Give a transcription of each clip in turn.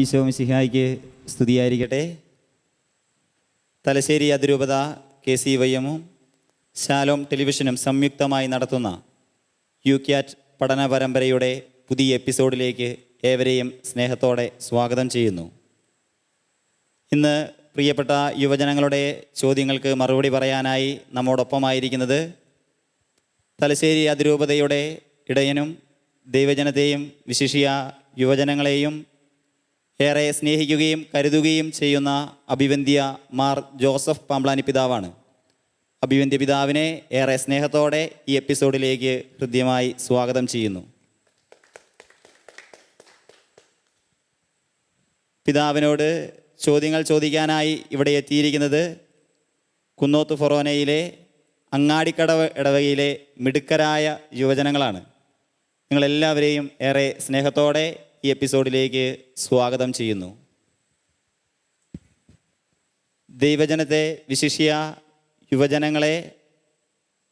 ഈശോ മിസിഹായിക്ക് സ്തുതിയായിരിക്കട്ടെ. തലശ്ശേരി അതിരൂപത K C വൈഎമ്മും ശാലോം ടെലിവിഷനും സംയുക്തമായി നടത്തുന്ന യു ക്യാറ്റ് പഠന പരമ്പരയുടെ പുതിയ എപ്പിസോഡിലേക്ക് ഏവരെയും സ്നേഹത്തോടെ സ്വാഗതം ചെയ്യുന്നു. ഇന്ന് പ്രിയപ്പെട്ട യുവജനങ്ങളുടെ ചോദ്യങ്ങൾക്ക് മറുപടി പറയാനായി നമ്മോടൊപ്പമായിരിക്കുന്നത് തലശ്ശേരി അതിരൂപതയുടെ ഇടയനും ദൈവജനത്തെയും വിശിഷ്യ യുവജനങ്ങളെയും ഏറെ സ്നേഹിക്കുകയും കരുതുകയും ചെയ്യുന്ന അഭിവന്ധ്യ മാർ ജോസഫ് പാമ്പ്ലാനി പിതാവാണ്. അഭിവന്ധ്യ പിതാവിനെ ഏറെ സ്നേഹത്തോടെ ഈ എപ്പിസോഡിലേക്ക് ഹൃദ്യമായി സ്വാഗതം ചെയ്യുന്നു. പിതാവിനോട് ചോദ്യങ്ങൾ ചോദിക്കാനായി ഇവിടെ എത്തിയിരിക്കുന്നത് കുന്നോത്ത് ഫൊറോനയിലെ അങ്ങാടിക്കടവ് ഇടവകയിലെ മിടുക്കരായ യുവജനങ്ങളാണ്. നിങ്ങളെല്ലാവരെയും ഏറെ സ്നേഹത്തോടെ ഈ എപ്പിസോഡിലേക്ക് സ്വാഗതം ചെയ്യുന്നു. ദൈവജനത്തെ വിശിഷ്യ യുവജനങ്ങളെ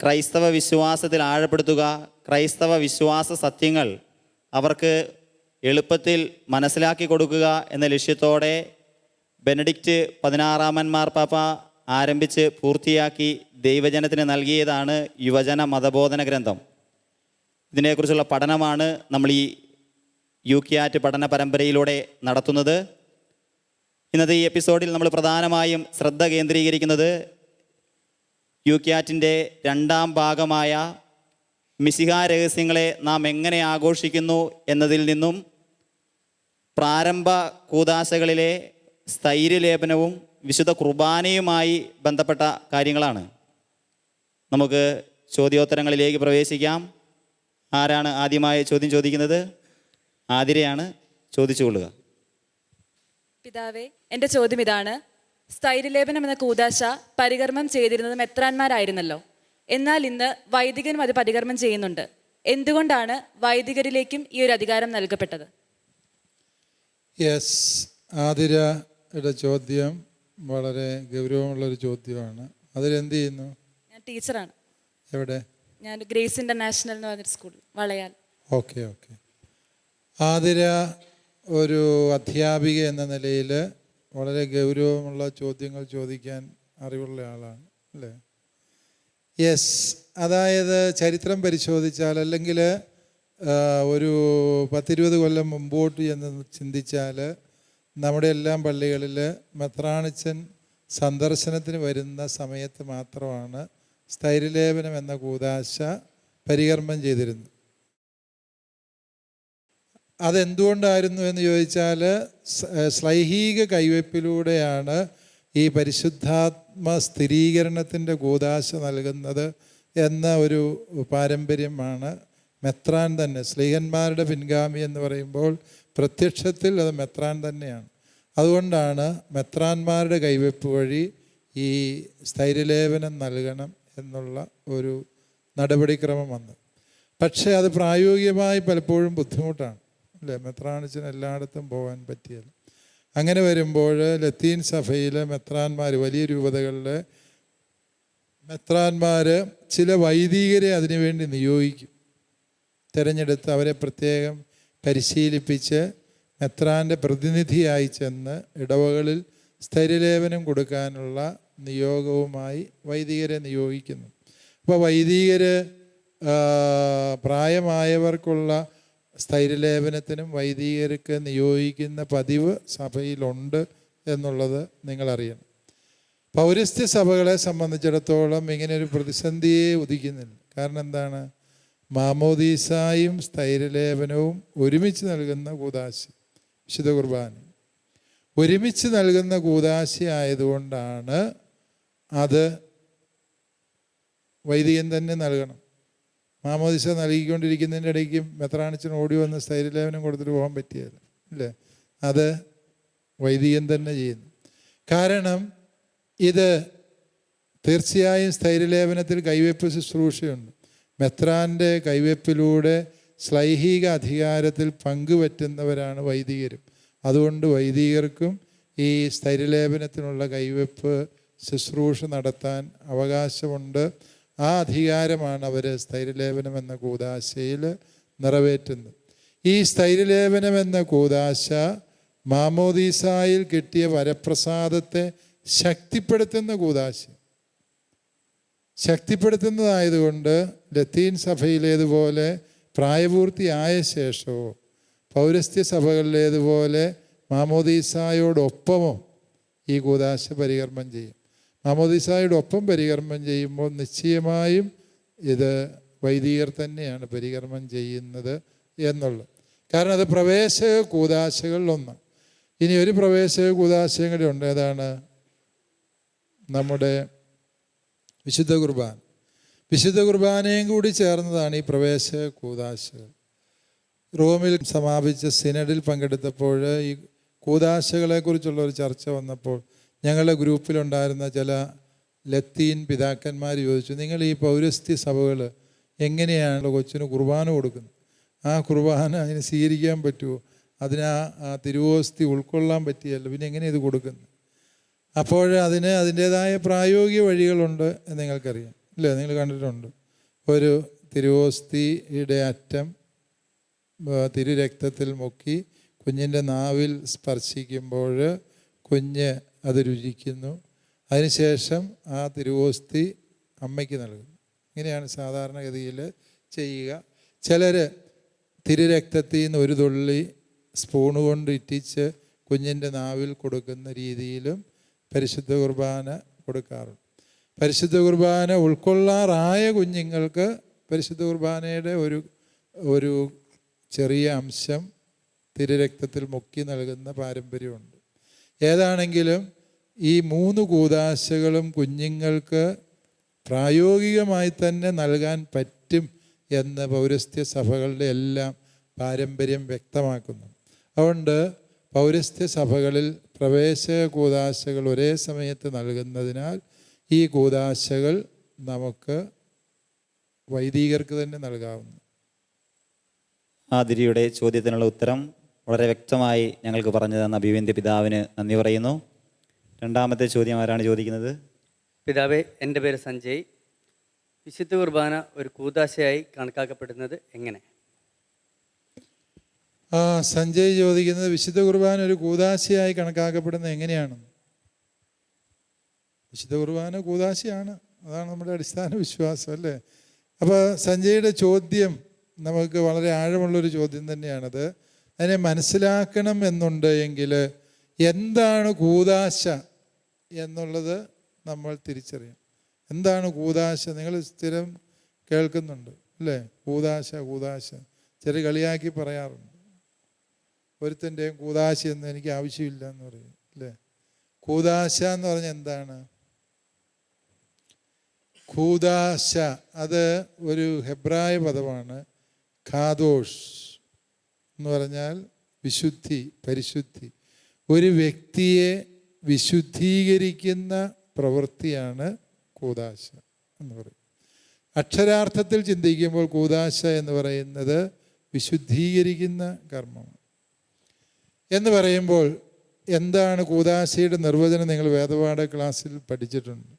ക്രൈസ്തവ വിശ്വാസത്തിൽ ആഴപ്പെടുത്തുക ക്രൈസ്തവ വിശ്വാസ സത്യങ്ങൾ അവർക്ക് എളുപ്പത്തിൽ മനസ്സിലാക്കി കൊടുക്കുക എന്ന ലക്ഷ്യത്തോടെ ബെനഡിക്റ്റ് പതിനാറാമൻ മാർപ്പാപ്പ ആരംഭിച്ച് പൂർത്തിയാക്കി ദൈവജനത്തിന് നൽകിയതാണ് യുവജന മതബോധന ഗ്രന്ഥം. ഇതിനെക്കുറിച്ചുള്ള പഠനമാണ് നമ്മൾ ഈ യു ക്യാറ്റ് പഠന പരമ്പരയിലൂടെ നടത്തുന്നത്. ഇന്നത്തെ ഈ എപ്പിസോഡിൽ നമ്മൾ പ്രധാനമായും ശ്രദ്ധ കേന്ദ്രീകരിക്കുന്നത് യു ക്യാറ്റിന്റെ രണ്ടാം ഭാഗമായ മിസിഹാ രഹസ്യങ്ങളെ നാം എങ്ങനെ ആഘോഷിക്കുന്നു എന്നതിൽ നിന്നും പ്രാരംഭ കൂതാശകളിലെ സ്ഥൈര്യലേപനവും വിശുദ്ധ കുർബാനയുമായി ബന്ധപ്പെട്ട കാര്യങ്ങളാണ്. നമുക്ക് ചോദ്യോത്തരങ്ങളിലേക്ക് പ്രവേശിക്കാം. ആരാണ് ആദ്യമായി ചോദ്യം ചോദിക്കുന്നത്? ആതിരയാണ് ചോദിച്ചുകൊള്ളുക. പിതാവേ എന്റെ ചോദ്യം ഇതാണ്. സ്ഥൈര്യലേപനം എന്ന കൂതാശ പരികർമ്മം ചെയ്തിരുന്നത് മെത്രാന്മാരായിരുന്നല്ലോ എന്നാൽ ഇന്ന് വൈദികനും അത് പരികർമ്മം ചെയ്യുന്നുണ്ട്. എന്തുകൊണ്ടാണ് വൈദികരിലേക്കും ഈ ഒരു അധികാരം നൽകപ്പെട്ടത്? യെസ് ആതിരയുടെ ചോദ്യം വളരെ ഗൗരവമുള്ള ഒരു ചോദ്യമാണ്. അതിലെന്ത് ചെയ്യുന്നു? ഞാൻ ടീച്ചറാണ്. എവിടെ? ഞാൻ ഗ്രേസ് ഇന്റർനാഷണൽ എന്ന് പറഞ്ഞൊരു സ്കൂൾ വളയാൽ. Okay okay. ആതിര ഒരു അധ്യാപിക എന്ന നിലയിൽ വളരെ ഗൗരവമുള്ള ചോദ്യങ്ങൾ ചോദിക്കാൻ അറിവുള്ള ആളാണ് അല്ലേ? യെസ് അതായത് ചരിത്രം പരിശോധിച്ചാൽ അല്ലെങ്കിൽ ഒരു പത്തിരുപത് കൊല്ലം മുമ്പോട്ട് എന്ന് ചിന്തിച്ചാൽ നമ്മുടെ എല്ലാം പള്ളികളിൽ മെത്രാണിച്ചൻ സന്ദർശനത്തിന് വരുന്ന സമയത്ത് മാത്രമാണ് സ്ഥൈര്യലേപനം എന്ന കൂതാശ പരികർമ്മം ചെയ്തിരുന്നത്. അതെന്തുകൊണ്ടായിരുന്നു എന്ന് ചോദിച്ചാൽ സ്ലൈഹിക കൈവയ്പിലൂടെയാണ് ഈ പരിശുദ്ധാത്മ സ്ഥിരീകരണത്തിന്റെ ഗോദാശ നൽകുന്നത് എന്ന ഒരു പാരമ്പര്യമാണ് മെത്രാൻ തന്നെ. സ്ലീഹന്മാരുടെ പിൻഗാമി എന്ന് പറയുമ്പോൾ പ്രത്യക്ഷത്തിൽ അത് മെത്രാൻ തന്നെയാണ്. അതുകൊണ്ടാണ് മെത്രാന്മാരുടെ കൈവയ്പ് വഴി ഈ സ്ഥൈര്യലേപനം നൽകണം എന്നുള്ള ഒരു നടപടിക്രമം വന്നത്. പക്ഷേ അത് പ്രായോഗികമായി പലപ്പോഴും ബുദ്ധിമുട്ടാണ്. അല്ലേ മെത്രാണിച്ചിന് എല്ലായിടത്തും പോകാൻ പറ്റിയല്ല അങ്ങനെ വരുമ്പോൾ ലത്തീൻ സഭയിലെ മെത്രാന്മാർ വലിയ രൂപതകളിലെ മെത്രാന്മാർ ചില വൈദികരെ അതിനുവേണ്ടി നിയോഗിക്കും. തിരഞ്ഞെടുത്ത് അവരെ പ്രത്യേകം പരിശീലിപ്പിച്ച് മെത്രാന്റെ പ്രതിനിധിയായി ചെന്ന് ഇടവകളിൽ സ്ഥൈര്യലേപനം കൊടുക്കാനുള്ള നിയോഗവുമായി വൈദികരെ നിയോഗിക്കുന്നു. അപ്പോൾ വൈദികർ പ്രായമായവർക്കുള്ള സ്ഥൈര്യലേപനത്തിനും വൈദികർക്ക് നിയോഗിക്കുന്ന പതിവ് സഭയിലുണ്ട് എന്നുള്ളത് നിങ്ങളറിയണം. പൗരസ്ത്യ സഭകളെ സംബന്ധിച്ചിടത്തോളം ഒരു പ്രതിസന്ധിയെ ഉദിക്കുന്നില്ല. കാരണം എന്താണ്? മാമോദീസായും സ്ഥൈര്യലേപനവും ഒരുമിച്ച് നൽകുന്ന കൂതാശി വിശുദ്ധ കുർബാന. ഒരുമിച്ച് നൽകുന്ന കൂതാശി ആയതുകൊണ്ടാണ് അത് വൈദികൻ തന്നെ നൽകണം. മാമോദിസ നൽകിക്കൊണ്ടിരിക്കുന്നതിന്റെ ഇടയ്ക്ക് മെത്രാണിച്ചൻ ഓടി വന്ന് സ്ഥൈര്യലേപനം കൊടുത്തിട്ട് പോകാൻ പറ്റിയല്ല ഇല്ലേ അത് വൈദികൻ തന്നെ ചെയ്യുന്നു. കാരണം ഇത് തീർച്ചയായും സ്ഥൈര്യലേപനത്തിൽ കൈവയ്പ് ശുശ്രൂഷയുണ്ട്. മെത്രാന്റെ കൈവയ്പിലൂടെ ശ്ലൈഹിക അധികാരത്തിൽ പങ്കുപറ്റുന്നവരാണ് വൈദികരും. അതുകൊണ്ട് വൈദികർക്കും ഈ സ്ഥൈര്യലേപനത്തിനുള്ള കൈവയ്പ് ശുശ്രൂഷ നടത്താൻ അവകാശമുണ്ട്. ആ അധികാരമാണ് അവർ സ്ഥൈര്യലേപനം എന്ന കൂതാശയിൽ നിറവേറ്റുന്നത്. ഈ സ്ഥൈര്യലേപനം എന്ന കൂതാശ മാമോദീസായിൽ കിട്ടിയ വരപ്രസാദത്തെ ശക്തിപ്പെടുത്തുന്ന കൂതാശ. ശക്തിപ്പെടുത്തുന്നതായതുകൊണ്ട് ലത്തീൻ സഭയിലേതുപോലെ പ്രായപൂർത്തിയായ ശേഷമോ പൗരസ്ത്യ സഭകളിലേതുപോലെ മാമോദീസായോടൊപ്പമോ ഈ കൂതാശ പരികർമ്മം ചെയ്യും. മാമോദീസായോടൊപ്പം പരികർമ്മം ചെയ്യുമ്പോൾ നിശ്ചയമായും ഇത് വൈദികർ തന്നെയാണ് പരികർമ്മം ചെയ്യുന്നത് എന്നുള്ളത്. കാരണം അത് പ്രവേശക കൂതാശകളിലൊന്ന് ഇനി ഒരു പ്രവേശക കൂതാശയും കൂടി ഉണ്ട്. ഏതാണ്? നമ്മുടെ വിശുദ്ധ കുർബാന. വിശുദ്ധ കുർബാനയും കൂടി ചേർന്നതാണ് ഈ പ്രവേശക കൂതാശകൾ റോമിൽ സമാപിച്ച സിനഡിൽ പങ്കെടുത്തപ്പോൾ ഈ കൂതാശകളെക്കുറിച്ചുള്ള ഒരു ചർച്ച വന്നപ്പോൾ ഞങ്ങളുടെ ഗ്രൂപ്പിലുണ്ടായിരുന്ന ചില ലത്തീൻ പിതാക്കന്മാർ ചോദിച്ചു നിങ്ങൾ ഈ പൗരസ്ത്യ സഭകൾ എങ്ങനെയാണ് കൊച്ചിന് കുർബാന കൊടുക്കുന്നത്? ആ കുർബാന അതിന് സ്വീകരിക്കാൻ പറ്റുമോ? അതിന് ആ തിരുവോസ്തി ഉൾക്കൊള്ളാൻ പറ്റിയല്ലോ പിന്നെ എങ്ങനെ ഇത് കൊടുക്കുന്നത് അപ്പോൾ അതിന് അതിന്റേതായ പ്രായോഗിക വഴികളുണ്ട് എന്ന് നിങ്ങൾക്കറിയാം. ഇല്ലേ? നിങ്ങൾ കണ്ടിട്ടുണ്ട്. ഒരു തിരുവോസ്തിയുടെ അറ്റം തിരുരക്തത്തിൽ മുക്കി കുഞ്ഞിന്റെ നാവിൽ സ്പർശിക്കുമ്പോൾ കുഞ്ഞ് അത് രുചിക്കുന്നു. അതിനുശേഷം ആ തിരുവോസ്തി അമ്മയ്ക്ക് നൽകുന്നു. ഇങ്ങനെയാണ് സാധാരണഗതിയിൽ ചെയ്യുക. ചിലർ തിരുരക്തത്തിൽ നിന്ന് ഒരു തുള്ളി സ്പൂൺ കൊണ്ട് ഇറ്റിച്ച് കുഞ്ഞിന്റെ നാവിൽ കൊടുക്കുന്ന രീതിയിലും പരിശുദ്ധ കുർബാന കൊടുക്കാറുണ്ട്. പരിശുദ്ധ കുർബാന ഉൾക്കൊള്ളാറായ കുഞ്ഞുങ്ങൾക്ക് പരിശുദ്ധ കുർബാനയുടെ ഒരു ഒരു ചെറിയ അംശം തിരുരക്തത്തിൽ മുക്കി നൽകുന്ന പാരമ്പര്യമുണ്ട്. ഏതാണെങ്കിലും ഈ മൂന്ന് കൂതാശകളും കുഞ്ഞുങ്ങൾക്ക് പ്രായോഗികമായി തന്നെ നൽകാൻ പറ്റും എന്ന് പൗരസ്ത്യ സഭകളുടെ എല്ലാം പാരമ്പര്യം വ്യക്തമാക്കുന്നു. അതുകൊണ്ട് പൗരസ്ത്യ സഭകളിൽ പ്രവേശക കൂതാശകൾ ഒരേ സമയത്ത് നൽകുന്നതിനാൽ ഈ കൂതാശകൾ നമുക്ക് വൈദികർക്ക് തന്നെ നൽകാവുന്നു ആതിരിയുടെ ചോദ്യത്തിനുള്ള ഉത്തരം വളരെ വ്യക്തമായി ഞങ്ങൾക്ക് പറഞ്ഞു തന്ന അഭിവന്ദ്യ പിതാവിന് നന്ദി പറയുന്നു. രണ്ടാമത്തെ ചോദ്യം ആരാണ് ചോദിക്കുന്നത്? പിതാവേ എന്റെ പേര് സഞ്ജയ്. വിശുദ്ധ കുർബാന ഒരു കൂതാശയായി കണക്കാക്കപ്പെടുന്നത് എങ്ങനെ? ആ സഞ്ജയ് ചോദിക്കുന്നത് വിശുദ്ധ കുർബാന ഒരു കൂതാശയായി കണക്കാക്കപ്പെടുന്നത് എങ്ങനെയാണ്? വിശുദ്ധ കുർബാന കൂതാശയാണ്. അതാണ് നമ്മുടെ അടിസ്ഥാന വിശ്വാസം അല്ലേ? അപ്പോൾ സഞ്ജയുടെ ചോദ്യം നമുക്ക് വളരെ ആഴമുള്ളൊരു ചോദ്യം തന്നെയാണത്. അതിനെ മനസ്സിലാക്കണം എന്നുണ്ട് എങ്കിൽ എന്താണ് കൂതാശ എന്നുള്ളത് നമ്മൾ തിരിച്ചറിയണം. എന്താണ് കൂതാശ? നിങ്ങൾ സ്ഥിരം കേൾക്കുന്നുണ്ട് അല്ലേ? കൂതാശ കൂതാശ. ചെറിയ കളിയാക്കി പറയാറുണ്ട്. ഒരുത്തന്റെയും കൂതാശ എന്ന് എനിക്ക് ആവശ്യമില്ല എന്ന് പറയും അല്ലേ? കൂതാശ എന്ന് പറഞ്ഞാൽ എന്താണ്? കൂതാശ. അത് ഒരു ഹെബ്രായ പദമാണ് ഖാദോഷ്. എന്ന് പറഞ്ഞാൽ വിശുദ്ധി പരിശുദ്ധി. ഒരു വ്യക്തിയെ വിശുദ്ധീകരിക്കുന്ന പ്രവൃത്തിയാണ് കൂതാശ എന്ന് പറയും. അക്ഷരാർത്ഥത്തിൽ ചിന്തിക്കുമ്പോൾ കൂതാശ എന്ന് പറയുന്നത് വിശുദ്ധീകരിക്കുന്ന കർമ്മമാണ്. എന്ന് പറയുമ്പോൾ എന്താണ് കൂതാശയുടെ നിർവചനം നിങ്ങൾ വേദപാഠ ക്ലാസ്സിൽ പഠിച്ചിട്ടുണ്ട്?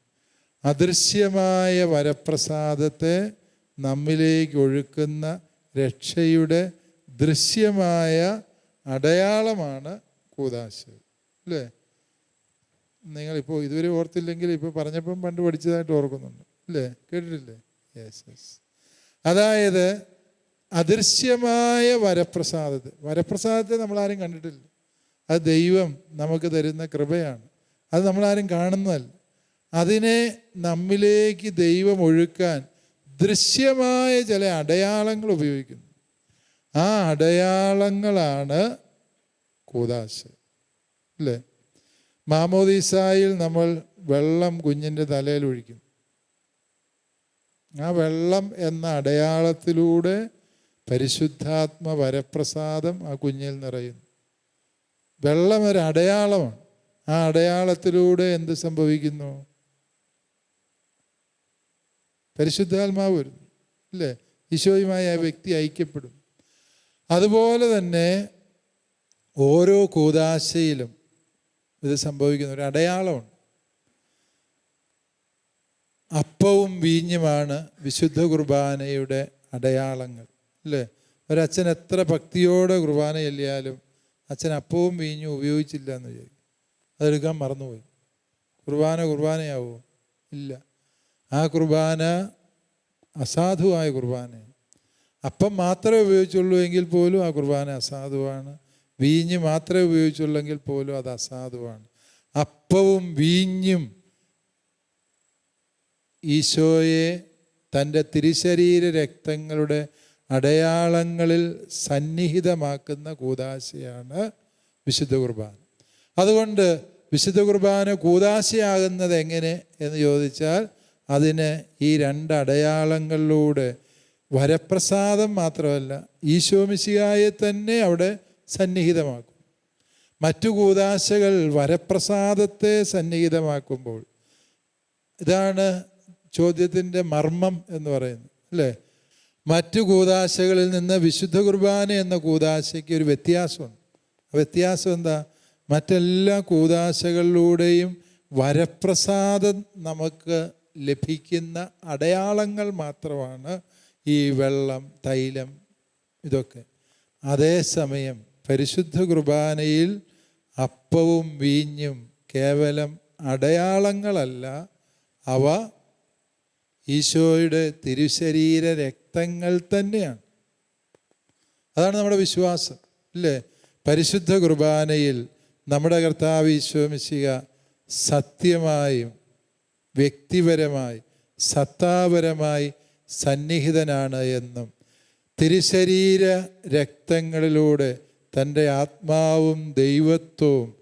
അദൃശ്യമായ വരപ്രസാദത്തെ നമ്മിലേക്ക് ഒഴുക്കുന്ന രക്ഷയുടെ ദൃശ്യമായ അടയാളമാണ് കൂതാശ അല്ലേ? നിങ്ങളിപ്പോൾ ഇതുവരെ ഓർത്തില്ലെങ്കിൽ ഇപ്പോൾ പറഞ്ഞപ്പം പണ്ട് പഠിച്ചതായിട്ട് ഓർക്കുന്നുണ്ട്. അല്ലേ? കേട്ടിട്ടില്ലേ? യെസ് യെസ് അതായത് അദൃശ്യമായ വരപ്രസാദത്തെ. വരപ്രസാദത്തെ നമ്മളാരും കണ്ടിട്ടില്ല. അത് ദൈവം നമുക്ക് തരുന്ന കൃപയാണ്. അത് നമ്മളാരും കാണുന്നതല്ല. അതിനെ നമ്മിലേക്ക് ദൈവം ഒഴുക്കാൻ ദൃശ്യമായ ചില അടയാളങ്ങൾ ഉപയോഗിക്കുന്നു. ആ അടയാളങ്ങളാണ് കൂതാശ അല്ലേ? മാമോദീസായിൽ നമ്മൾ വെള്ളം കുഞ്ഞിന്റെ തലയിൽ ഒഴിക്കും. ആ വെള്ളം എന്ന അടയാളത്തിലൂടെ പരിശുദ്ധാത്മ വരപ്രസാദം ആ കുഞ്ഞിൽ നിറയുന്നു വെള്ളം ഒരു അടയാളമാണ്. ആ അടയാളത്തിലൂടെ എന്ത് സംഭവിക്കുന്നു? പരിശുദ്ധാത്മാവ് വരുന്നു അല്ലേ? ഈശോയുമായി ആ വ്യക്തി ഐക്യപ്പെടും അതുപോലെ തന്നെ ഓരോ കൂതാശയിലും ഇത് സംഭവിക്കുന്ന ഒരു അടയാളമുണ്ട്. അപ്പവും വീഞ്ഞുമാണ് വിശുദ്ധ കുർബാനയുടെ അടയാളങ്ങൾ അല്ലേ? ഒരച്ഛൻ എത്ര ഭക്തിയോടെ കുർബാന ചൊല്ലിയാലും അച്ഛൻ അപ്പവും വീഞ്ഞും ഉപയോഗിച്ചില്ല എന്ന് വിചാരിക്കും. അതെടുക്കാൻ മറന്നുപോയി. കുർബാന കുർബാനയാവോ? ഇല്ല. ആ കുർബാന അസാധുവായ കുർബാനയാണ്. അപ്പം മാത്രമേ ഉപയോഗിച്ചുള്ളൂ എങ്കിൽ പോലും ആ കുർബാന അസാധുവാണ്. വീഞ്ഞ് മാത്രമേ ഉപയോഗിച്ചുള്ളെങ്കിൽ പോലും അത് അസാധുവാണ്. അപ്പവും വീഞ്ഞും ഈശോയെ തന്റെ തിരിശരീര രക്തങ്ങളുടെ അടയാളങ്ങളിൽ സന്നിഹിതമാക്കുന്ന കൂതാശയാണ് വിശുദ്ധ കുർബാന. അതുകൊണ്ട് വിശുദ്ധ കുർബാന കൂതാശയാകുന്നത് എങ്ങനെ എന്ന് ചോദിച്ചാൽ അതിന് ഈ രണ്ട് അടയാളങ്ങളിലൂടെ വരപ്രസാദം മാത്രമല്ല ഈശോമിശിയായെ തന്നെ അവിടെ സന്നിഹിതമാക്കും. മറ്റു കൂതാശകൾ വരപ്രസാദത്തെ സന്നിഹിതമാക്കുമ്പോൾ ഇതാണ് ചോദ്യത്തിന്റെ മർമ്മം എന്ന് പറയുന്നത് അല്ലേ? മറ്റു കൂതാശകളിൽ നിന്ന് വിശുദ്ധ കുർബാന എന്ന കൂതാശയ്ക്ക് ഒരു വ്യത്യാസമുണ്ട്. വ്യത്യാസം എന്താ? മറ്റെല്ലാ കൂതാശകളിലൂടെയും വരപ്രസാദം നമുക്ക് ലഭിക്കുന്ന അടയാളങ്ങൾ മാത്രമാണ് ഈ വെള്ളം തൈലം ഇതൊക്കെ. അതേസമയം പരിശുദ്ധ കുർബാനയിൽ അപ്പവും വീഞ്ഞും കേവലം അടയാളങ്ങളല്ല. അവ ഈശോയുടെ തിരുശരീര രക്തങ്ങൾ തന്നെയാണ്. അതാണ് നമ്മുടെ വിശ്വാസം ഇല്ലേ പരിശുദ്ധ കുർബാനയിൽ നമ്മുടെ കർത്താവ് ഈശോമിശിക സത്യമായും വ്യക്തിപരമായി സത്താപരമായി സന്നിഹിതനാണ് എന്നും തിരുശരീര രക്തങ്ങളിലൂടെ തന്റെ ആത്മാവും ദൈവത്വവും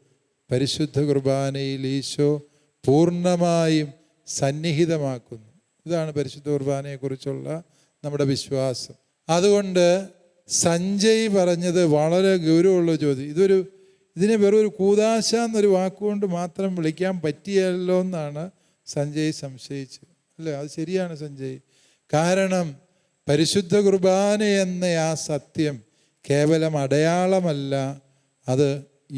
പരിശുദ്ധ കുർബാനയിൽ ഈശോ പൂർണമായും സന്നിഹിതമാക്കുന്നു. ഇതാണ് പരിശുദ്ധ കുർബാനയെക്കുറിച്ചുള്ള നമ്മുടെ വിശ്വാസം. അതുകൊണ്ട് സഞ്ജയ് പറഞ്ഞത് വളരെ ഗൗരവമുള്ള ചോദ്യം. ഇതൊരു ഇതിനെ വെറും ഒരു കൂതാശ എന്നൊരു വാക്കുകൊണ്ട് മാത്രം വിളിക്കാൻ പറ്റിയല്ലോ എന്നാണ് സഞ്ജയ് സംശയിച്ചത്. അല്ലേ? അത് ശരിയാണ് സഞ്ജയ്. കാരണം പരിശുദ്ധ കുർബാന എന്ന ആ സത്യം കേവലം അടയാളമല്ല അത്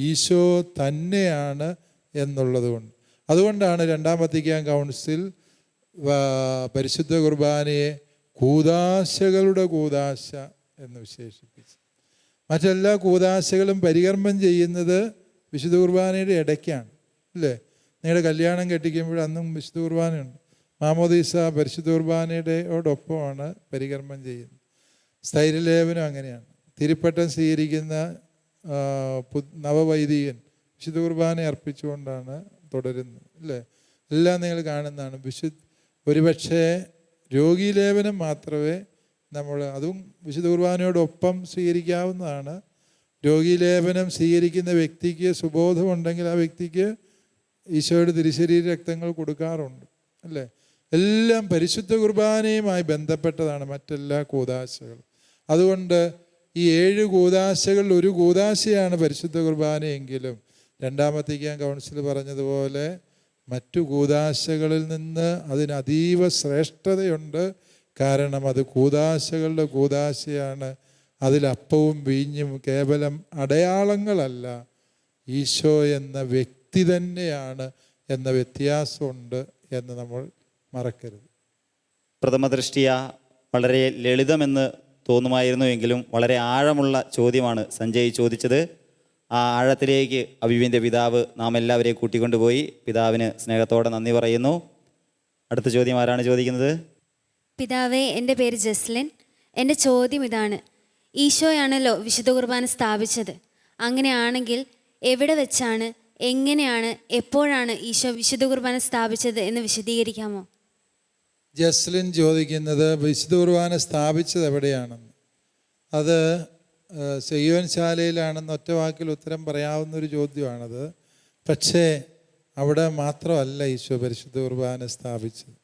ഈശോ തന്നെയാണ് എന്നുള്ളത് കൊണ്ട്. അതുകൊണ്ടാണ് രണ്ടാം വത്തിക്കാൻ കൗൺസിൽ പരിശുദ്ധ കുർബാനയെ കൂതാശകളുടെ കൂതാശ എന്ന് വിശേഷിപ്പിച്ചു മറ്റെല്ലാ കൂതാശകളും പരികർമ്മം ചെയ്യുന്നത് വിശുദ്ധ കുർബാനയുടെ ഇടയ്ക്കാണ് അല്ലേ? നിങ്ങളുടെ കല്യാണം കെട്ടിക്കുമ്പോൾ അന്നും വിശുദ്ധ കുർബാനയുണ്ട്. മാമോദീസ പരിശുദ്ധ കുർബാനയുടെയോടൊപ്പമാണ് പരികർമ്മം ചെയ്യുന്നത്. സ്ഥൈര്യലേപനം അങ്ങനെയാണ്. തിരുപ്പട്ടം സ്വീകരിക്കുന്ന നവവൈദികൻ വിശുദ്ധ കുർബാന അർപ്പിച്ചുകൊണ്ടാണ് തുടരുന്നത് അല്ലേ? എല്ലാം നിങ്ങൾ കാണുന്നതാണ്. വിശുദ്ധ ഒരുപക്ഷെ രോഗീലേപനം മാത്രമേ നമ്മൾ അതും വിശുദ്ധ കുർബാനയോടൊപ്പം സ്വീകരിക്കാവുന്നതാണ്. രോഗീലേപനം സ്വീകരിക്കുന്ന വ്യക്തിക്ക് സുബോധമുണ്ടെങ്കിൽ ആ വ്യക്തിക്ക് ഈശോയുടെ തിരുശരീര രക്തങ്ങൾ കൊടുക്കാറുണ്ട് അല്ലേ? എല്ലാം പരിശുദ്ധ കുർബാനയുമായി ബന്ധപ്പെട്ടതാണ് മറ്റെല്ലാ കൂതാശകളും അതുകൊണ്ട് ഈ ഏഴ് കൂതാശകളിൽ ഒരു കൂതാശയാണ് പരിശുദ്ധ കുർബാനയെങ്കിലും. രണ്ടാമത്തേക്കാൻ കൗൺസിൽ പറഞ്ഞതുപോലെ മറ്റു കൂതാശകളിൽ നിന്ന് അതിന് അതീവ ശ്രേഷ്ഠതയുണ്ട്. കാരണം അത് കൂതാശകളുടെ കൂതാശയാണ് അതിൽ അപ്പവും വീഞ്ഞും കേവലം അടയാളങ്ങളല്ല. ഈശോ എന്ന വ്യക്തി തന്നെയാണ് എന്ന വ്യത്യാസമുണ്ട് എന്ന് നമ്മൾ മറക്കരുത്. പ്രഥമ ദൃഷ്ടിയ വളരെ ലളിതമെന്ന് തോന്നുമായിരുന്നുവെങ്കിലും വളരെ ആഴമുള്ള ചോദ്യമാണ് സഞ്ജയ് ചോദിച്ചത്. ആ ആഴത്തിലേക്ക് അഭിവിന്റെ പിതാവ് നാം എല്ലാവരെയും കൂട്ടിക്കൊണ്ടുപോയി. പിതാവിന് സ്നേഹത്തോടെ നന്ദി പറയുന്നു. അടുത്ത ചോദ്യം ആരാണ് ചോദിക്കുന്നത്? പിതാവേ എന്റെ പേര് ജസ്ലിൻ. എന്റെ ചോദ്യം ഇതാണ്. ഈശോയാണല്ലോ വിശുദ്ധ കുർബാന സ്ഥാപിച്ചത്. അങ്ങനെയാണെങ്കിൽ എവിടെ വെച്ചാണ് എങ്ങനെയാണ് എപ്പോഴാണ് ഈശോ വിശുദ്ധ കുർബാന സ്ഥാപിച്ചത് എന്ന് വിശദീകരിക്കാമോ? ജസ്ലിൻ ചോദിക്കുന്നത് വിശുദ്ധ കുർബാന സ്ഥാപിച്ചത് എവിടെയാണെന്ന്? അത് സെയ്യോൻ ശാലയിലാണെന്ന് ഒറ്റ വാക്കിൽ ഉത്തരം പറയാവുന്ന ഒരു ചോദ്യമാണത്. പക്ഷേ അവിടെ മാത്രമല്ല ഈശോ പരിശുദ്ധ കുർബാന സ്ഥാപിച്ചത്.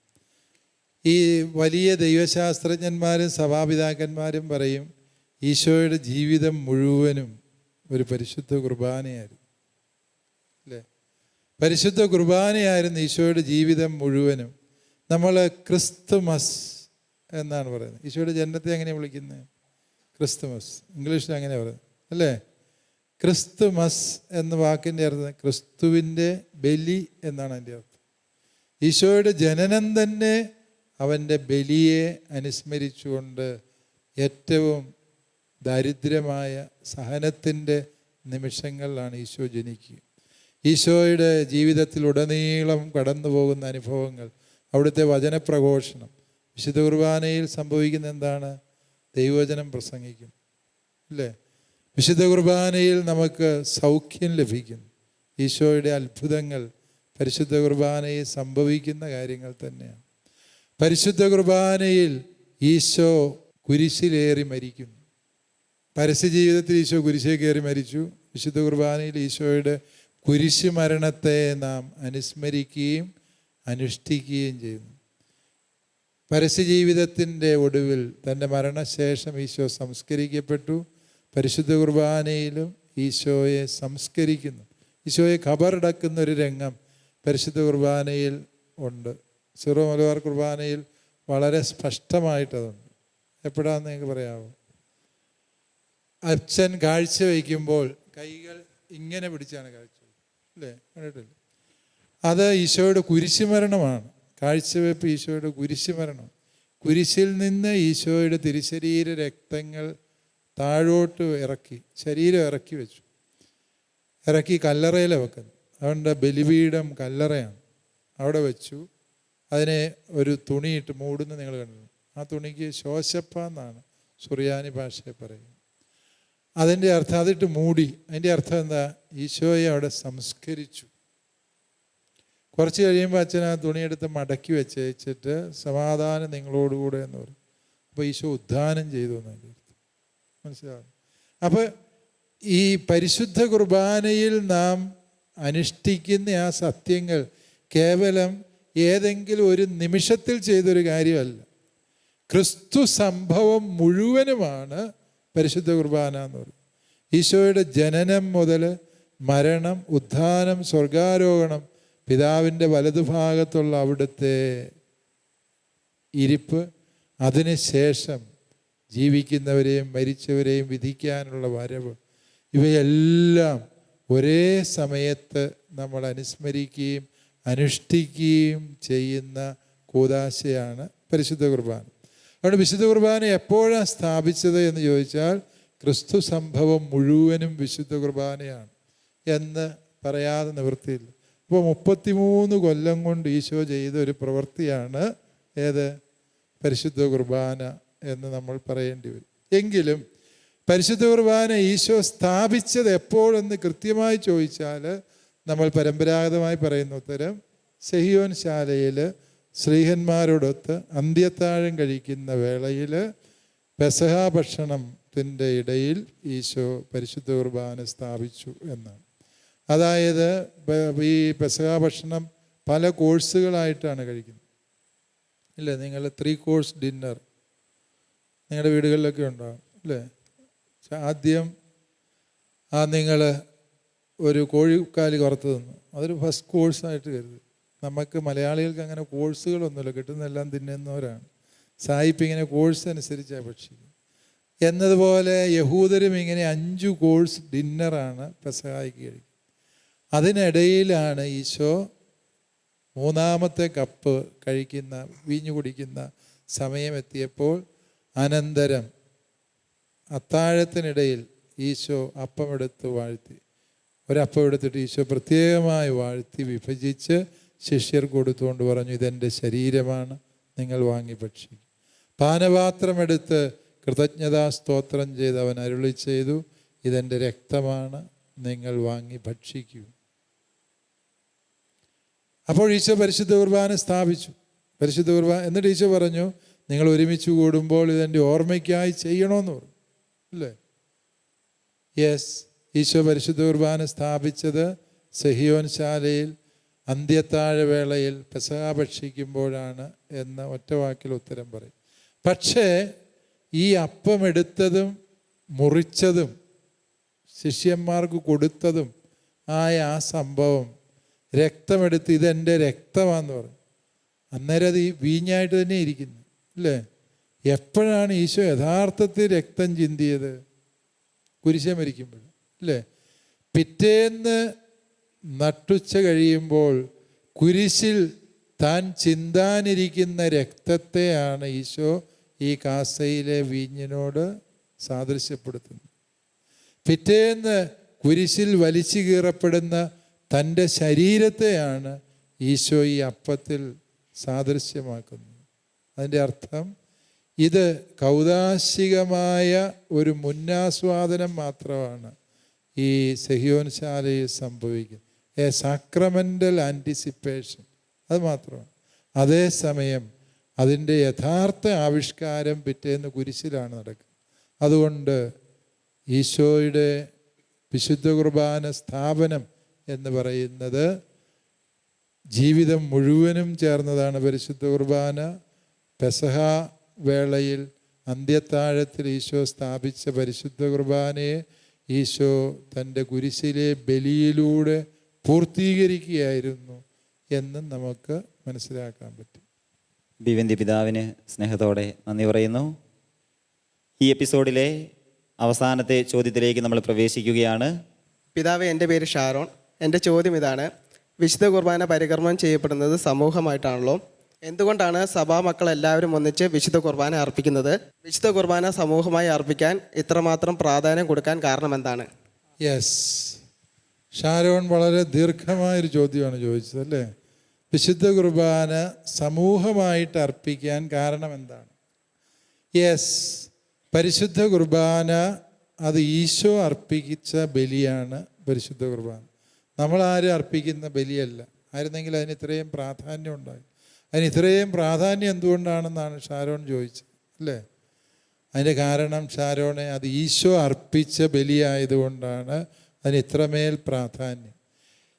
ഈ വലിയ ദൈവശാസ്ത്രജ്ഞന്മാരും സഭാപിതാക്കന്മാരും പറയും ഈശോയുടെ ജീവിതം മുഴുവനും ഒരു പരിശുദ്ധ കുർബാനയായിരുന്നു. അല്ലേ? പരിശുദ്ധ കുർബാനയായിരുന്നു ഈശോയുടെ ജീവിതം മുഴുവനും. നമ്മൾ ക്രിസ്തുമസ് എന്നാണ് പറയുന്നത്. ഈശോയുടെ ജനനത്തെ എങ്ങനെയാണ് വിളിക്കുന്നത്? ക്രിസ്തുമസ്. ഇംഗ്ലീഷിൽ അങ്ങനെ പറയുന്നത്. അല്ലേ? ക്രിസ്തുമസ് എന്ന വാക്കിന്റെ അർത്ഥം ക്രിസ്തുവിന്റെ ബലി എന്നാണ് അതിന്റെ അർത്ഥം. ഈശോയുടെ ജനനം തന്നെ അവന്റെ ബലിയെ അനുസ്മരിച്ചുകൊണ്ട് ഏറ്റവും ദാരിദ്ര്യമായ സഹനത്തിന്റെ നിമിഷങ്ങളിലാണ് ഈശോ ജനിക്കുക. ഈശോയുടെ ജീവിതത്തിലുടനീളം കടന്നു പോകുന്ന അനുഭവങ്ങൾ അവിടുത്തെ വചനപ്രഘോഷണം. വിശുദ്ധ കുർബാനയിൽ സംഭവിക്കുന്ന എന്താണ്? ദൈവവചനം പ്രസംഗിക്കും. അല്ലേ? വിശുദ്ധ കുർബാനയിൽ നമുക്ക് സൗഖ്യം ലഭിക്കും. ഈശോയുടെ അത്ഭുതങ്ങൾ പരിശുദ്ധ കുർബാനയിൽ സംഭവിക്കുന്ന കാര്യങ്ങൾ തന്നെയാണ്. പരിശുദ്ധ കുർബാനയിൽ ഈശോ കുരിശിലേറി മരിക്കും. പരസ്യ ജീവിതത്തിൽ ഈശോ കുരിശേ കയറി മരിച്ചു. വിശുദ്ധ കുർബാനയിൽ ഈശോയുടെ കുരിശ് മരണത്തെ നാം അനുസ്മരിക്കുകയും അനുഷ്ഠിക്കുകയും ചെയ്യുന്നു. പരസ്യ ജീവിതത്തിന്റെ ഒടുവിൽ തന്റെ മരണശേഷം ഈശോ സംസ്കരിക്കപ്പെട്ടു. പരിശുദ്ധ കുർബാനയിലും ഈശോയെ സംസ്കരിക്കുന്നു. ഈശോയെ ഖബറടക്കുന്ന ഒരു രംഗം പരിശുദ്ധ കുർബാനയിൽ ഉണ്ട്. സിറോ മലബാർ കുർബാനയിൽ വളരെ സ്പഷ്ടമായിട്ടതുണ്ട്. എപ്പോഴാന്ന് നിങ്ങൾക്ക് പറയാമോ? അച്ഛൻ കാഴ്ച വയ്ക്കുമ്പോൾ കൈകൾ ഇങ്ങനെ പിടിച്ചാണ് കാഴ്ച അല്ലേ? കണ്ടിട്ടില്ലേ? അത് ഈശോയുടെ കുരിശുമരണമാണ്. കാഴ്ചവെപ്പ് ഈശോയുടെ കുരിശുമരണം. കുരിശിൽ നിന്ന് ഈശോയുടെ തിരുശരീര രക്തങ്ങൾ താഴോട്ട് ഇറക്കി ശരീരം ഇറക്കി വെച്ചു. ഇറക്കി കല്ലറയിൽ വെക്കുന്നു. അതുകൊണ്ട് ബലിപീഠം കല്ലറയാണ്. അവിടെ വെച്ചു. അതിനെ ഒരു തുണിയിട്ട് മൂടുന്ന നിങ്ങൾ കണ്ടു ആ തുണിക്ക് ശോശപ്പ എന്നാണ് സുറിയാനി ഭാഷയെ പറയുന്നത്. അതിന്റെ അർത്ഥം അതിട്ട് മൂടി. അതിന്റെ അർത്ഥം എന്താ? ഈശോയെ അവിടെ സംസ്കരിച്ചു. കുറച്ച് കഴിയുമ്പോൾ അച്ഛൻ ആ തുണിയെടുത്ത് മടക്കി വെച്ചേച്ചിട്ട് സമാധാനം നിങ്ങളോടുകൂടെ എന്ന് പറയും. അപ്പോൾ ഈശോ ഉദ്ധാനം ചെയ്തു എന്നതിന്റെ അർത്ഥം മനസ്സിലാവും അപ്പോൾ ഈ പരിശുദ്ധ കുർബാനയിൽ നാം അനുഷ്ഠിക്കുന്ന ആ സത്യങ്ങൾ കേവലം ഏതെങ്കിലും ഒരു നിമിഷത്തിൽ ചെയ്തൊരു കാര്യമല്ല. ക്രിസ്തു സംഭവം മുഴുവനുമാണ് പരിശുദ്ധ കുർബാന എന്ന് പറയും. ഈശോയുടെ ജനനം മുതൽ മരണം ഉദ്ധാനം സ്വർഗാരോഹണം പിതാവിന്റെ വലതുഭാഗത്തുള്ള അവിടുത്തെ ഇരിപ്പ് അതിനുശേഷം ജീവിക്കുന്നവരെയും മരിച്ചവരെയും വിധിക്കാനുള്ള വരവ് ഇവയെല്ലാം ഒരേ സമയത്ത് നമ്മൾ അനുസ്മരിക്കുകയും അനുഷ്ഠിക്കുകയും ചെയ്യുന്ന കൂതാശയാണ് പരിശുദ്ധ കുർബാന. അതുകൊണ്ട് വിശുദ്ധ കുർബാന എപ്പോഴാണ് സ്ഥാപിച്ചത് എന്ന് ചോദിച്ചാൽ ക്രിസ്തു സംഭവം മുഴുവനും വിശുദ്ധ കുർബാനയാണ് എന്ന് പറയാതെ നിവൃത്തിയില്ല. ഇപ്പോൾ മുപ്പത്തിമൂന്ന് കൊല്ലം കൊണ്ട് ഈശോ ചെയ്ത ഒരു പ്രവൃത്തിയാണ് ഏത്? പരിശുദ്ധ കുർബാന എന്ന് നമ്മൾ പറയേണ്ടി വരും. എങ്കിലും പരിശുദ്ധ കുർബാന ഈശോ സ്ഥാപിച്ചത് എപ്പോഴെന്ന് കൃത്യമായി ചോദിച്ചാൽ നമ്മൾ പരമ്പരാഗതമായി പറയുന്ന ഉത്തരം സെഹിയോൻ ശാലയിൽ ശ്രീഹന്മാരോടൊത്ത് അന്ത്യത്താഴം കഴിക്കുന്ന വേളയിൽ പെസഹ ഭക്ഷണത്തിന്റെ ഇടയിൽ ഈശോ പരിശുദ്ധ കുർബാന സ്ഥാപിച്ചു എന്നാണ്. അതായത് ഈ പെസക ഭക്ഷണം പല കോഴ്സുകളായിട്ടാണ് കഴിക്കുന്നത്. ഇല്ലേ? നിങ്ങൾ ത്രീ കോഴ്സ് ഡിന്നർ നിങ്ങളുടെ വീടുകളിലൊക്കെ ഉണ്ടാകും അല്ലേ ആദ്യം ആ നിങ്ങൾ ഒരു കോഴിക്കാൽ കുറത്ത് തന്നു. അതൊരു ഫസ്റ്റ് കോഴ്സായിട്ട് കരുത്. നമുക്ക് മലയാളികൾക്ക് അങ്ങനെ കോഴ്സുകളൊന്നുമില്ല. കിട്ടുന്നതെല്ലാം തിന്നുന്നവരാണ്. സായിപ്പ് ഇങ്ങനെ കോഴ്സ് അനുസരിച്ചാണ് ഭക്ഷിക്കുന്നത്. എന്നതുപോലെ യഹൂദരും ഇങ്ങനെ അഞ്ച് കോഴ്സ് ഡിന്നറാണ് പെസഹായിക്ക് കഴിക്കുന്നത്. അതിനിടയിലാണ് ഈശോ മൂന്നാമത്തെ കപ്പ് കഴിക്കുന്ന വീഞ്ഞു കുടിക്കുന്ന സമയമെത്തിയപ്പോൾ അനന്തരം അത്താഴത്തിനിടയിൽ ഈശോ അപ്പമെടുത്ത് വാഴ്ത്തി. ഒരപ്പം എടുത്തിട്ട് ഈശോ പ്രത്യേകമായി വാഴ്ത്തി വിഭജിച്ച് ശിഷ്യർ കൊടുത്തുകൊണ്ട് പറഞ്ഞു ഇതെന്റെ ശരീരമാണ് നിങ്ങൾ വാങ്ങി ഭക്ഷിക്കും. പാനപാത്രമെടുത്ത് കൃതജ്ഞതാ സ്തോത്രം ചെയ്ത് അവൻ അരുളി ചെയ്തു ഇതെന്റെ രക്തമാണ് നിങ്ങൾ വാങ്ങി ഭക്ഷിക്കൂ. അപ്പോൾ ഈശോ പരിശുദ്ധ കുർബാന സ്ഥാപിച്ചു. പരിശുദ്ധ കുർബാന എന്നിട്ട് ഈശോ പറഞ്ഞു നിങ്ങൾ ഒരുമിച്ച് കൂടുമ്പോൾ ഇതെന്റെ ഓർമ്മയ്ക്കായി ചെയ്യണമെന്ന് പറഞ്ഞു. അല്ലേ? യെസ് ഈശോ പരിശുദ്ധ കുർബാന സ്ഥാപിച്ചത് സെഹിയോൻ ശാലയിൽ അന്ത്യത്താഴവേളയിൽ പെസഹ ഭക്ഷിക്കുമ്പോഴാണ് എന്ന ഒറ്റ വാക്കിൽ ഉത്തരം പറയും. പക്ഷേ ഈ അപ്പം എടുത്തതും മുറിച്ചതും ശിഷ്യന്മാർക്ക് കൊടുത്തതും ആയ ആ സംഭവം രക്തമെടുത്ത് ഇതെന്റെ രക്തമാന്ന് പറഞ്ഞു. അന്നേരം അത് ഈ വീഞ്ഞായിട്ട് തന്നെ ഇരിക്കുന്നു അല്ലേ? എപ്പോഴാണ് ഈശോ യഥാർത്ഥത്തിൽ രക്തം ചിന്തിയത്? കുരിശ മരിക്കുമ്പോൾ അല്ലേ? പിറ്റേന്ന് നട്ടുച്ച കഴിയുമ്പോൾ കുരിശിൽ താൻ ചിന്താനിരിക്കുന്ന രക്തത്തെയാണ് ഈശോ ഈ കാസയിലെ വീഞ്ഞിനോട് സാദൃശ്യപ്പെടുത്തുന്നത്. പിറ്റേന്ന് കുരിശിൽ വലിച്ചു കീറപ്പെടുന്ന തന്റെ ശരീരത്തെയാണ് ഈശോ ഈ അപ്പത്തിൽ സാദൃശ്യമാക്കുന്നത്. അതിന്റെ അർത്ഥം ഇത് കൗതാശികമായ ഒരു മുന്നാസ്വാദനം മാത്രമാണ് ഈ സെഹിയോൻശാലയിൽ സംഭവിക്കുന്നത്. A sacramental anticipation. അത് മാത്രമാണ്. അതേസമയം അതിന്റെ യഥാർത്ഥ ആവിഷ്കാരം പിറ്റേന്ന് കുരിശിലാണ് നടക്കുന്നത്. അതുകൊണ്ട് ഈശോയുടെ വിശുദ്ധ കുർബാന സ്ഥാപനം എന്ന് പറയുന്നത് ജീവിതം മുഴുവനും ചേർന്നതാണ് പരിശുദ്ധ കുർബാന. പെസഹ വേളയിൽ അന്ത്യത്താഴത്തിൽ ഈശോ സ്ഥാപിച്ച പരിശുദ്ധ കുർബാനയെ ഈശോ തന്റെ കുരിശിലെ ബലിയിലൂടെ പൂർത്തീകരിക്കുകയായിരുന്നു എന്ന് നമുക്ക് മനസ്സിലാക്കാൻ പറ്റും. ബിവിന്ദി പിതാവിന് സ്നേഹത്തോടെ നന്ദി പറയുന്നു. ഈ എപ്പിസോഡിലെ അവസാനത്തെ ചോദ്യത്തിലേക്ക് നമ്മൾ പ്രവേശിക്കുകയാണ്. പിതാവ് എന്റെ പേര് ഷാരോൺ. എന്റെ ചോദ്യം ഇതാണ്. വിശുദ്ധ കുർബാന പരികർമ്മം ചെയ്യപ്പെടുന്നത് സമൂഹമായിട്ടാണല്ലോ? എന്തുകൊണ്ടാണ് സഭാ മക്കൾ എല്ലാവരും ഒന്നിച്ച് വിശുദ്ധ കുർബാന അർപ്പിക്കുന്നത്? വിശുദ്ധ കുർബാന സമൂഹമായി അർപ്പിക്കാൻ ഇത്രമാത്രം പ്രാധാന്യം കൊടുക്കാൻ കാരണം എന്താണ്? യെസ് ഷാരോൺ വളരെ ദീർഘമായൊരു ചോദ്യമാണ് ചോദിച്ചത് അല്ലേ? വിശുദ്ധ കുർബാന സമൂഹമായിട്ട് അർപ്പിക്കാൻ കാരണം എന്താണ്? യെസ് പരിശുദ്ധ കുർബാന അത് ഈശോ അർപ്പിച്ച ബലിയാണ് പരിശുദ്ധ കുർബാന. നമ്മളാരും അർപ്പിക്കുന്ന ബലിയല്ല. ആയിരുന്നെങ്കിൽ അതിന് ഇത്രയും പ്രാധാന്യം ഉണ്ടായി. അതിന് ഇത്രയും പ്രാധാന്യം എന്തുകൊണ്ടാണെന്നാണ് ഷാരോൺ ചോദിച്ചത് അല്ലേ? അതിന്റെ കാരണം ഷാരോണെ അത് ഈശോ അർപ്പിച്ച ബലിയായതുകൊണ്ടാണ് അതിന് ഇത്രമേൽ പ്രാധാന്യം.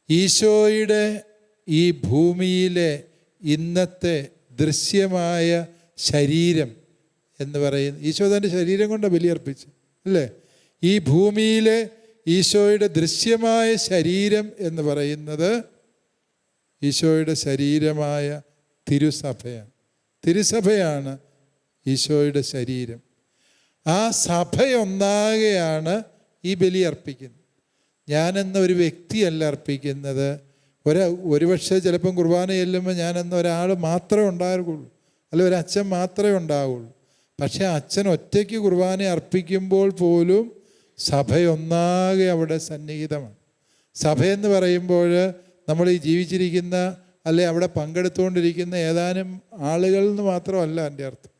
ഈശോയുടെ ഈ ഭൂമിയിലെ ഇന്നത്തെ ദൃശ്യമായ ശരീരം എന്ന് പറയുന്ന ഈശോ തന്റെ ശരീരം കൊണ്ട് ബലിയർപ്പിച്ചു അല്ലേ? ഈ ഭൂമിയിലെ ഈശോയുടെ ദൃശ്യമായ ശരീരം എന്ന് പറയുന്നത് ഈശോയുടെ ശരീരമായ തിരുസഭയാണ്. തിരുസഭയാണ് ഈശോയുടെ ശരീരം. ആ സഭയൊന്നാകെയാണ് ഈ ബലി അർപ്പിക്കുന്നത്. ഞാനെന്ന ഒരു വ്യക്തിയല്ല അർപ്പിക്കുന്നത്. ഒരു ഒരുപക്ഷെ ചിലപ്പം കുർബാന ചെല്ലുമ്പോൾ ഞാനെന്ന ഒരാൾ മാത്രമേ ഉണ്ടാകുള്ളൂ. അല്ല ഒരു അച്ഛൻ മാത്രമേ ഉണ്ടാവുള്ളൂ പക്ഷേ അച്ഛൻ ഒറ്റയ്ക്ക് കുർബാന അർപ്പിക്കുമ്പോൾ പോലും സഭയൊന്നാകെ അവിടെ സന്നിഹിതമാണ്. സഭയെന്ന് പറയുമ്പോൾ നമ്മൾ ഈ ജീവിച്ചിരിക്കുന്ന അല്ലെ അവിടെ പങ്കെടുത്തുകൊണ്ടിരിക്കുന്ന ഏതാനും ആളുകൾ എന്ന് മാത്രമല്ല എന്റെ അർത്ഥം.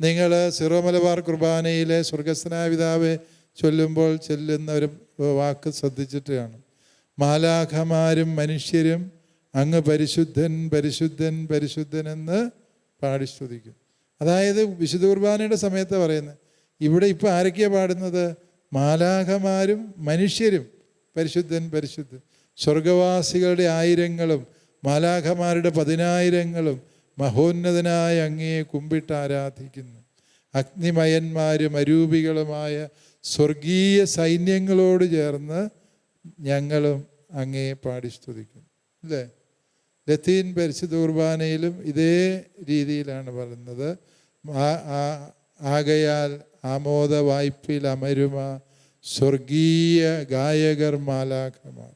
നിങ്ങൾ സിറോ മലബാർ കുർബാനയിലെ സ്വർഗസ്നായ പിതാവെ ചൊല്ലുമ്പോൾ ചൊല്ലുന്ന ഒരു വാക്ക് ശ്രദ്ധിച്ചിട്ട് കാണും. മാലാഖമാരും മനുഷ്യരും അങ്ങ് പരിശുദ്ധൻ പരിശുദ്ധൻ പരിശുദ്ധൻ എന്ന് പാടി സ്തുതിക്കും അതായത് വിശുദ്ധ കുർബാനയുടെ സമയത്ത് പറയുന്നത്. ഇവിടെ ഇപ്പോൾ ആരൊക്കെയാണ് പാടുന്നത്? മാലാഖമാരും മനുഷ്യരും പരിശുദ്ധൻ പരിശുദ്ധൻ. സ്വർഗവാസികളുടെ ആയിരങ്ങളും മാലാഖമാരുടെ പതിനായിരങ്ങളും മഹോന്നതനായ അങ്ങയെ കുമ്പിട്ട് ആരാധിക്കുന്നു. അഗ്നിമയന്മാരും അരൂപികളുമായ സ്വർഗീയ സൈന്യങ്ങളോട് ചേർന്ന് ഞങ്ങളും അങ്ങയെ പാടി സ്തുതിക്കുന്നു അല്ലേ? ലത്തീൻ പരിശുദ്ധ കുർബാനയിലും ഇതേ രീതിയിലാണ് പറയുന്നത്. ആ- ആകയാൽ ആമോദ വായ്പിൽ അമരുമ സ്വർഗീയ ഗായകർ മാലാഖമാർ.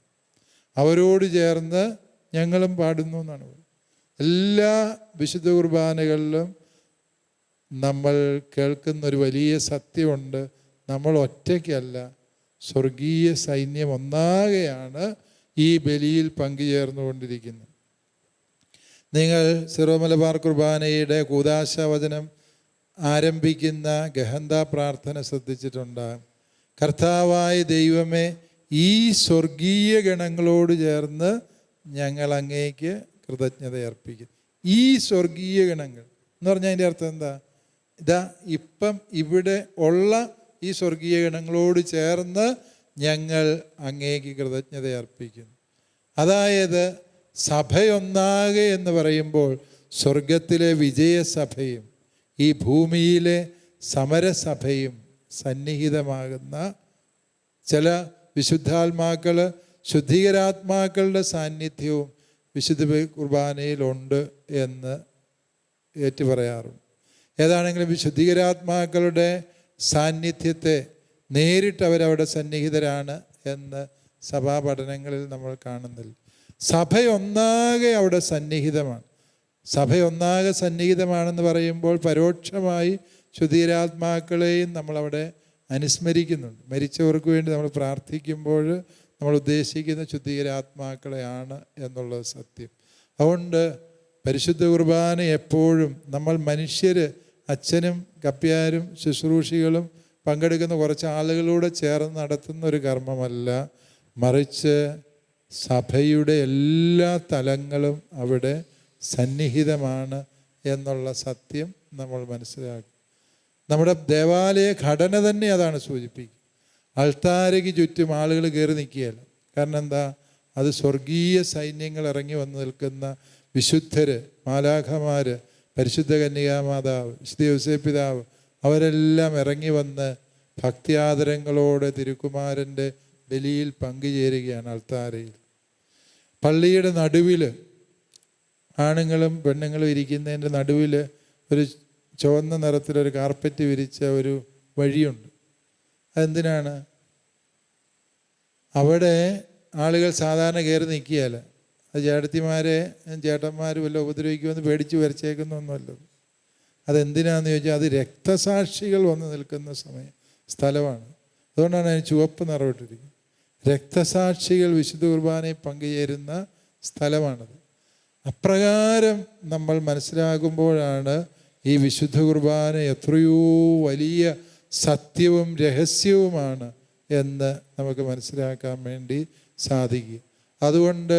അവരോട് ചേർന്ന് ഞങ്ങളും പാടുന്നു എന്നാണ് എല്ലാ വിശുദ്ധ കുർബാനകളിലും നമ്മൾ കേൾക്കുന്ന ഒരു വലിയ സത്യമുണ്ട്. നമ്മൾ ഒറ്റയ്ക്കല്ല സ്വർഗീയ സൈന്യം ഒന്നാകെയാണ് ഈ ബലിയിൽ പങ്കുചേർന്നുകൊണ്ടിരിക്കുന്നത്. നിങ്ങൾ സിറോ മലബാർ കുർബാനയുടെ കൂതാശവചനം ആരംഭിക്കുന്ന ഗഹന്ത പ്രാർത്ഥന ശ്രദ്ധിച്ചിട്ടുണ്ടാകും കർത്താവായ ദൈവമേ ഈ സ്വർഗീയ ഗണങ്ങളോട് ചേർന്ന് ഞങ്ങൾ അങ്ങേക്ക് കൃതജ്ഞത അർപ്പിക്കും. ഈ സ്വർഗീയ ഗണങ്ങൾ എന്ന് പറഞ്ഞാൽ അതിന്റെ അർത്ഥം എന്താ? ഇതാ ഇപ്പം ഇവിടെ ഉള്ള ഈ സ്വർഗീയ ഗണങ്ങളോട് ചേർന്ന് ഞങ്ങൾ അങ്ങേക്ക് കൃതജ്ഞത അർപ്പിക്കുന്നു. അതായത് സഭയൊന്നാകെ എന്ന് പറയുമ്പോൾ സ്വർഗത്തിലെ വിജയസഭയും ഈ ഭൂമിയിലെ സമരസഭയും സന്നിഹിതമാകുന്ന ചില വിശുദ്ധാത്മാക്കൾ ശുദ്ധീകരാത്മാക്കളുടെ സാന്നിധ്യവും വിശുദ്ധ കുർബാനയിലുണ്ട് എന്ന് ഏറ്റു പറയാറുണ്ട് ഏതാണെങ്കിലും വിശുദ്ധീകരാത്മാക്കളുടെ സാന്നിധ്യത്തെ നേരിട്ട് അവരവിടെ സന്നിഹിതരാണ് എന്ന് സഭാപഠനങ്ങളിൽ നമ്മൾ കാണുന്നില്ല. സഭയൊന്നാകെ അവിടെ സന്നിഹിതമാണ്. സഭയൊന്നാകെ സന്നിഹിതമാണെന്ന് പറയുമ്പോൾ പരോക്ഷമായി ശുദ്ധീരാത്മാക്കളെയും നമ്മളവിടെ അനുസ്മരിക്കുന്നുണ്ട്. മരിച്ചവർക്ക് വേണ്ടി നമ്മൾ പ്രാർത്ഥിക്കുമ്പോൾ നമ്മൾ ഉദ്ദേശിക്കുന്ന ശുദ്ധീകരാത്മാക്കളെയാണ് എന്നുള്ളത് സത്യം. അതുകൊണ്ട് പരിശുദ്ധ കുർബാന എപ്പോഴും നമ്മൾ മനുഷ്യർ അച്ഛനും കപ്പ്യാരും ശുശ്രൂഷികളും പങ്കെടുക്കുന്ന കുറച്ച് ആളുകളൂടെ ചേർന്ന് നടത്തുന്ന ഒരു കർമ്മമല്ല. മറിച്ച് സഭയുടെ എല്ലാ തലങ്ങളും അവിടെ സന്നിഹിതമാണ് എന്നുള്ള സത്യം നമ്മൾ മനസ്സിലാക്കും നമ്മുടെ ദേവാലയ ഘടന തന്നെ അതാണ് സൂചിപ്പിക്കുക. അൾത്താരയ്ക്ക് ചുറ്റും ആളുകൾ കയറി നിൽക്കുകയല്ല. കാരണം എന്താ? അത് സ്വർഗീയ സൈന്യങ്ങൾ ഇറങ്ങി വന്ന് നിൽക്കുന്ന വിശുദ്ധര് മാലാഖമാര് പരിശുദ്ധ കന്യകാമാതാവ് വിശുദ്ധ യോസേപ്പ് പിതാവ് അവരെല്ലാം ഇറങ്ങി വന്ന് ഭക്തിയാദരങ്ങളോടെ തിരുക്കുമാരന്റെ ബലിയിൽ പങ്കുചേരുകയാണ് അൾത്താരയിൽ. പള്ളിയുടെ നടുവിൽ ആണുങ്ങളും പെണ്ണുങ്ങളും ഇരിക്കുന്നതിന്റെ നടുവിൽ ഒരു ചുവന്ന നിറത്തിലൊരു കാർപ്പറ്റ് വിരിച്ച ഒരു വഴിയുണ്ട്. അതെന്തിനാണ്? അവിടെ ആളുകൾ സാധാരണ കയറി നിൽക്കുകയല്ല. അത് ചേട്ടത്തിമാരെ ചേട്ടന്മാരും വല്ല ഉപദ്രവിക്കുമെന്ന് പേടിച്ച് വരച്ചേക്കുന്നൊന്നുമല്ല. അതെന്തിനാന്ന് ചോദിച്ചാൽ അത് രക്തസാക്ഷികൾ വന്ന് നിൽക്കുന്ന സമയം സ്ഥലമാണ്. അതുകൊണ്ടാണ് അതിന് ചുവപ്പ് നിറവിട്ടിരിക്കുന്നത്. രക്തസാക്ഷികൾ വിശുദ്ധ കുർബാനയിൽ പങ്കുചേരുന്ന സ്ഥലമാണത്. അപ്രകാരം നമ്മൾ മനസ്സിലാകുമ്പോഴാണ് ഈ വിശുദ്ധ കുർബാന എത്രയോ വലിയ സത്യവും രഹസ്യവുമാണ് എന്ന് നമുക്ക് മനസ്സിലാക്കാൻ വേണ്ടി സാധിക്കും. അതുകൊണ്ട്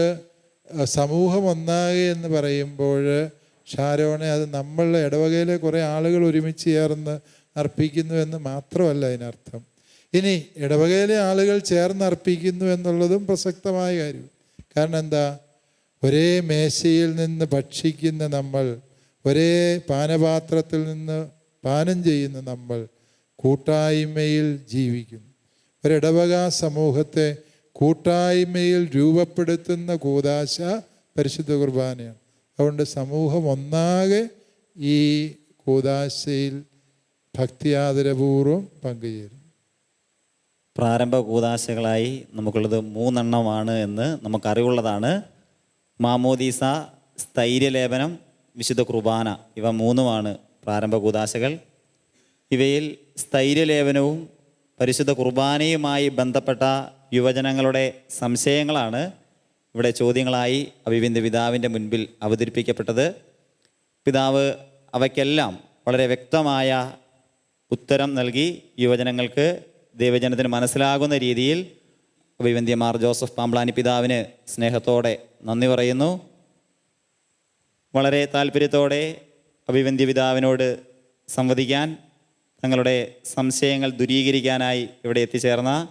സമൂഹം ഒന്നാകെ എന്ന് പറയുമ്പോൾ ഷാരോണെ അത് നമ്മളുടെ ഇടവകയിലെ കുറേ ആളുകൾ ഒരുമിച്ച് ചേർന്ന് അർപ്പിക്കുന്നു എന്ന് മാത്രമല്ല അതിനർത്ഥം. ഇനി ഇടവകയിലെ ആളുകൾ ചേർന്ന് അർപ്പിക്കുന്നു എന്നുള്ളതും പ്രസക്തമായ കാര്യം. കാരണം എന്താ? ഒരേ മേശയിൽ നിന്ന് ഭക്ഷിക്കുന്ന നമ്മൾ ഒരേ പാനപാത്രത്തിൽ നിന്ന് പാനം ചെയ്യുന്ന നമ്മൾ കൂട്ടായ്മയിൽ ജീവിക്കുന്നു. ഒരിടവക സമൂഹത്തെ കൂട്ടായ്മയിൽ രൂപപ്പെടുത്തുന്ന കൂതാശ പരിശുദ്ധ കുർബാനയാണ്. അതുകൊണ്ട് സമൂഹം ഒന്നാകെ ഈ കൂതാശയിൽ ഭക്തിയാദരപൂർവം പങ്കുചേരും. പ്രാരംഭ കൂതാശകളായി നമുക്കുള്ളത് മൂന്നെണ്ണമാണ് എന്ന് നമുക്കറിവുള്ളതാണ്. മാമോദീസ സ്ഥൈര്യലേപനം വിശുദ്ധ കുർബാന. ഇവ മൂന്നുമാണ് പ്രാരംഭ കൂതാശകൾ ഇവയിൽ സ്ഥൈര്യലേപനവും പരിശുദ്ധ കുർബാനയുമായി ബന്ധപ്പെട്ട യുവജനങ്ങളുടെ സംശയങ്ങളാണ് ഇവിടെ ചോദ്യങ്ങളായി അഭിവിന്ദ പിതാവിന്റെ മുൻപിൽ അവതരിപ്പിക്കപ്പെട്ടത്. പിതാവ് അവയ്ക്കെല്ലാം വളരെ വ്യക്തമായ ഉത്തരം നൽകി യുവജനങ്ങൾക്ക് ദൈവജനത്തിന് മനസ്സിലാകുന്ന രീതിയിൽ അഭിവന്ദ്യമാർ ജോസഫ് പാമ്പ്ലാനി പിതാവിന് സ്നേഹത്തോടെ നന്ദി പറയുന്നു. വളരെ താല്പര്യത്തോടെ അഭിവന്ധ്യ പിതാവിനോട് സംവദിക്കാൻ തങ്ങളുടെ സംശയങ്ങൾ ദുരീകരിക്കാനായി ഇവിടെ എത്തിച്ചേർന്ന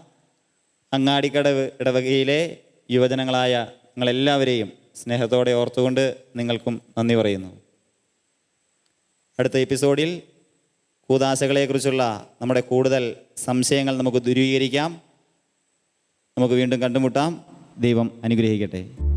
അങ്ങാടിക്കടവ് ഇടവകയിലെ യുവജനങ്ങളായ നിങ്ങളെല്ലാവരെയും സ്നേഹത്തോടെ ഓർത്തുകൊണ്ട് നിങ്ങൾക്കും നന്ദി പറയുന്നു. അടുത്ത എപ്പിസോഡിൽ കൂതാശകളെക്കുറിച്ചുള്ള നമ്മുടെ കൂടുതൽ സംശയങ്ങൾ നമുക്ക് ദുരീകരിക്കാം. നമുക്ക് വീണ്ടും കണ്ടുമുട്ടാം. ദൈവം അനുഗ്രഹിക്കട്ടെ.